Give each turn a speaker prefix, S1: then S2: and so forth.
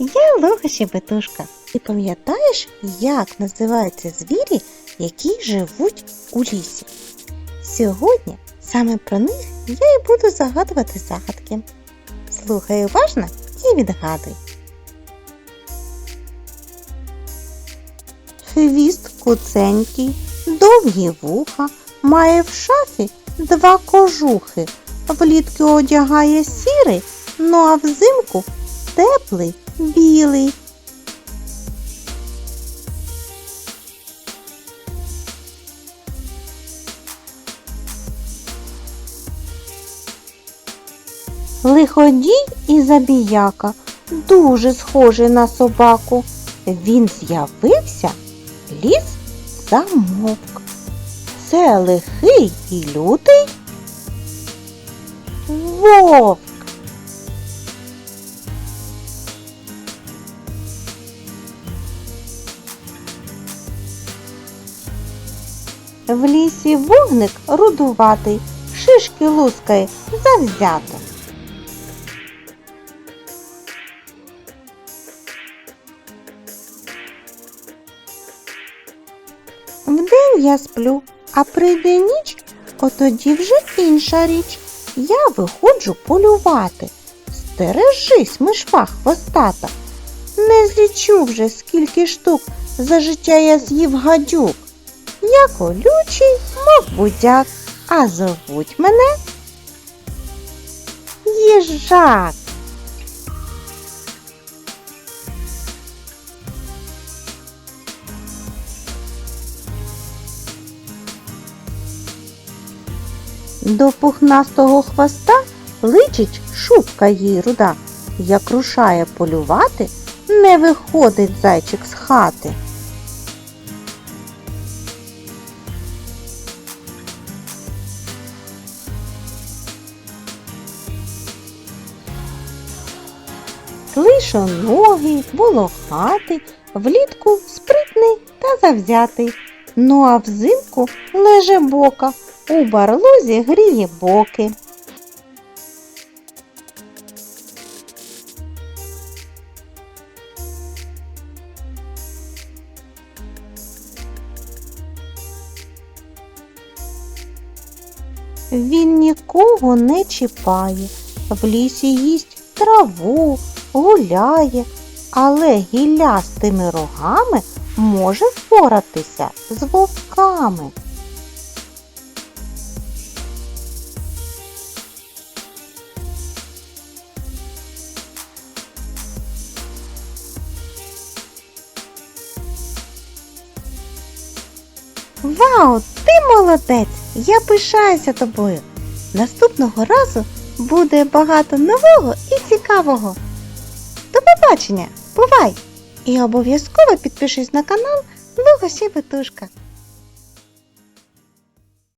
S1: я Луга Щебетушка. Ти пам'ятаєш, як називаються звірі, які живуть у лісі? Сьогодні саме про них я і буду загадувати загадки. Слухай уважно і відгадуй. Хвіст куценький, довгі вуха, має в шафі два кожухи. Влітки одягає сірий, ну а взимку теплий білий. Лиходій і забіяка дуже схожий на собаку. Він з'явився, ліс замовк. Це лихий і лютий вовк. В лісі вогник рудуватий, шишки лускає завзято. Вдень я сплю, а прийде ніч, отоді вже інша річ. Я виходжу полювати. Стережись, мишва хвостата. Не злічу вже скільки штук за життя я з'їв гадюк. Я колючий, мов будяк, а зовуть мене їжак. До пухнастого хвоста личить шубка їй руда. Як рушає полювати, не виходить зайчик з хати. Клишоногий, волохатий, влітку спритний та завзятий. Ну а взимку леже бока, у барлозі гріє боки. Він нікого не чіпає, в лісі їсть траву, гуляє, але гіллястими рогами може впоратися з вовками. Вау, ти молодець! Я пишаюся тобою. Наступного разу буде багато нового і цікавого. До побачення! Бувай! І обов'язково підпишись на канал Луга Щебетушка.